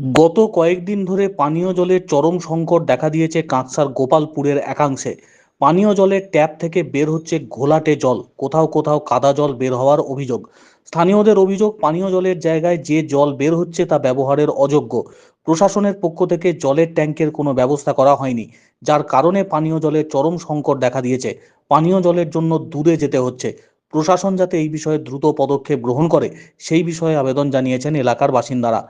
গত কয়েকদিন ধরে পানীয় জলের চরম সংকট দেখা দিয়েছে কাঁকসার গোপালপুরের একাংশে। পানীয় জলের ট্যাপ থেকে বের হচ্ছে ঘোলাটে জল, কোথাও কোথাও কাদা জল বের হওয়ার অভিযোগ। স্থানীয়দের অভিযোগ, পানীয় জলের জায়গায় যে জল বের হচ্ছে তা ব্যবহারের অযোগ্য। প্রশাসনের পক্ষ থেকে জলের ট্যাঙ্কের কোনো ব্যবস্থা করা হয়নি, যার কারণে পানীয় জলের চরম সংকট দেখা দিয়েছে। পানীয় জলের জন্য দূরে যেতে হচ্ছে। প্রশাসন যাতে এই বিষয়ে দ্রুত পদক্ষেপ গ্রহণ করে, সেই বিষয়ে আবেদন জানিয়েছেন এলাকার বাসিন্দারা।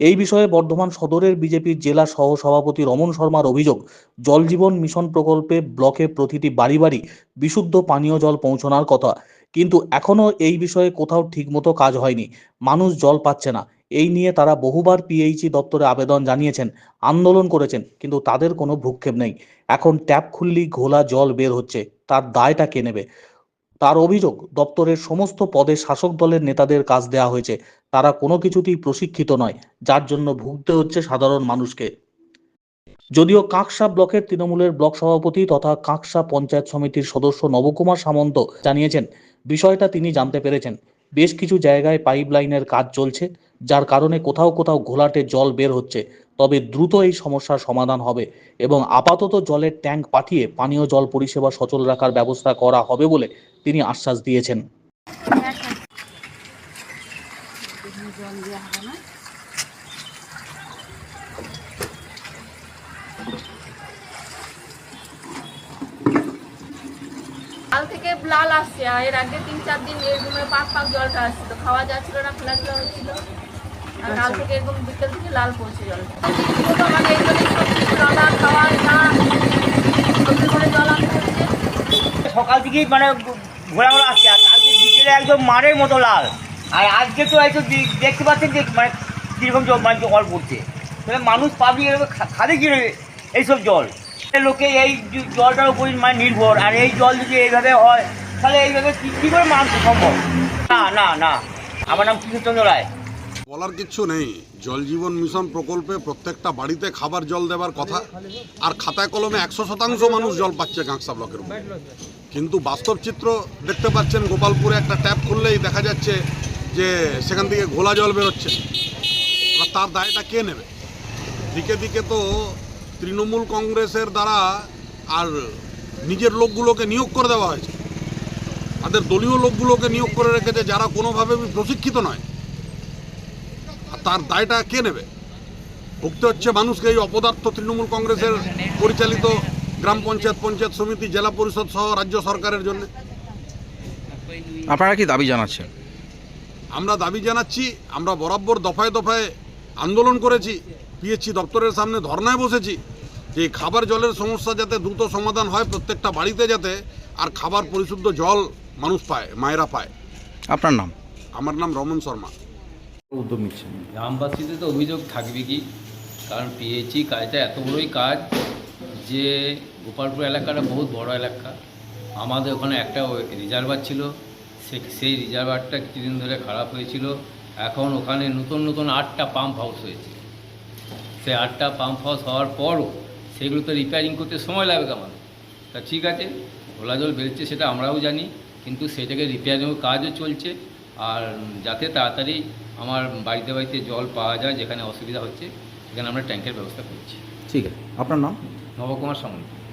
এই বিষয়ে বর্ধমান সদরের বিজেপির জেলা সহ সভাপতি রমন শর্মার অভিযোগ, জল জীবন মিশন প্রকল্পে ব্লকে প্রতিটি বাড়ি বাড়ি বিশুদ্ধ পানীয় জল পৌঁছানোর কথা। কিন্তু এখনও এই বিষয়ে কোথাও ঠিকমতো কাজ হয়নি। মানুষ জল পাচ্ছে না। এই নিয়ে তারা বহুবার পিএইচই দপ্তরে আবেদন জানিয়েছেন, আন্দোলন করেছেন, কিন্তু তাদের কোনো ভ্রুক্ষেপ নেই। এখন ট্যাপ খুললেই ঘোলা জল বের হচ্ছে। তার দায়টা কে নেবে? তার অভিযোগ, দপ্তরের সমস্ত পদে শাসক দলের নেতাদের কাজ দেওয়া হয়েছে। তারা কোনো কিছুতেই প্রশিক্ষিত নয়, যার জন্য ভুগতে হচ্ছে সাধারণ মানুষকে। যদিও কাঁকসা ব্লকের তৃণমূলের ব্লক সভাপতি তথা কাঁকসা পঞ্চায়েত সমিতির সদস্য নবকুমার সামন্ত জানিয়েছেন, বিষয়টা তিনি জানতে পেরেছেন। বেশ কিছু জায়গায় পাইপ লাইনের কাজ চলছে যার কারণে কোথাও কোথাও ঘোলাটে জল বের হচ্ছে। তবে দ্রুত এই সমস্যার সমাধান হবে এবং আপাতত জলের ট্যাঙ্ক পাঠিয়ে পানীয় জল পরিষেবা সচল রাখার ব্যবস্থা করা হবে বলে তিনি আশ্বাস দিয়েছেন। লাল আসছে এর আগে তিন চার দিন এরকম পাক পাক জলটা আসছিল। খাওয়া যাচ্ছিল না, খোলাখোলা হচ্ছিল। আর থেকে এরকম বিকেল থেকে লাল পড়ছে জল। সকাল থেকেই মানে ঘোরা ঘোরা আসছে আর আজকে বিকেলে একদম মারের মতো লাল। আর আজকে তো একটু দেখতে পাচ্ছেন যে মানে কীরকম জল মানে জল পড়ছে। তাহলে মানুষ পাবলিক এরকম খা- খাবে কি এইসব জল। লোকে এই জলটার উপর মানে নির্ভর, আর এই জল যদি এইভাবে হয়, তাহলে এইভাবে কী করে মানুষ সম্ভব? না না না। আমার নাম কৃষ্ণচন্দ্র রায়। বলার কিচ্ছু নেই। জল জীবন মিশন প্রকল্পে প্রত্যেকটা বাড়িতে খাবার জল দেওয়ার কথা আর খাতায় কলমে একশো শতাংশ মানুষ জল পাচ্ছে কাঁকসা ব্লকের কিন্তু বাস্তব চিত্র দেখতে পাচ্ছেন, গোপালপুরে একটা ট্যাপ খুললেই দেখা যাচ্ছে যে সেখান থেকে ঘোলা জল বেরোচ্ছে। এবার তার দায়টা কে নেবে? দিকে দিকে তো তৃণমূল কংগ্রেসের দ্বারা আর নিজের লোকগুলোকে নিয়োগ করে দেওয়া হয়েছে। তাদের দলীয় লোকগুলোকে নিয়োগ করে রেখেছে যারা কোনোভাবে প্রশিক্ষিত নয়। আর তার দায়টা কে নেবে? ভুগতে হচ্ছে মানুষকে এই অপদার্থ তৃণমূল কংগ্রেসের পরিচালিত গ্রাম পঞ্চায়েত পঞ্চায়েত সমিতি জেলা পরিষদ সহ রাজ্য সরকারের জন্য। আপনারা কি দাবি জানাচ্ছেন? আমরা দাবি জানাচ্ছি আমরা বরাবর দফায় দফায় আন্দোলন করেছি পিএইচসি দপ্তরের সামনে ধর্নায় বসেছি যে এই খাবার জলের সমস্যা যাতে দ্রুত সমাধান হয় প্রত্যেকটা বাড়িতে যাতে আর খাবার পরিশুদ্ধ জল মানুষ পায় মায়েরা পায়। আপনার নাম? আমার নাম রমন শর্মা। উদ্যোগ নিচ্ছেন গ্রামবাসীদের তো অভিযোগ থাকবে কি? কারণ পিএইচই কাজটা এত বড়ই কাজ যে গোপালপুর এলাকাটা বহুত বড় এলাকা। আমাদের ওখানে একটা রিজার্ভার ছিল, সে সেই রিজার্ভারটা কিছুদিন ধরে খারাপ হয়েছিল। এখন ওখানে নতুন নতুন আটটা পাম্প হাউস হয়েছে। সেই আটটা পাম্প হাউস হওয়ার পরও সেগুলো তো রিপেয়ারিং করতে সময় লাগবে আমাদের তা ঠিক আছে, ঘোলা জল বেরোচ্ছে সেটা আমরাও জানি, কিন্তু সেটাকে রিপেয়ারিং কাজও চলছে। আর যাতে তাড়াতাড়ি আমার বাড়িতে বাড়িতে জল পাওয়া যায় যেখানে অসুবিধা হচ্ছে সেখানে আমরা ট্যাঙ্কের ব্যবস্থা করছি। ঠিক আছে। আপনার নাম? নবকুমার সামন্ত।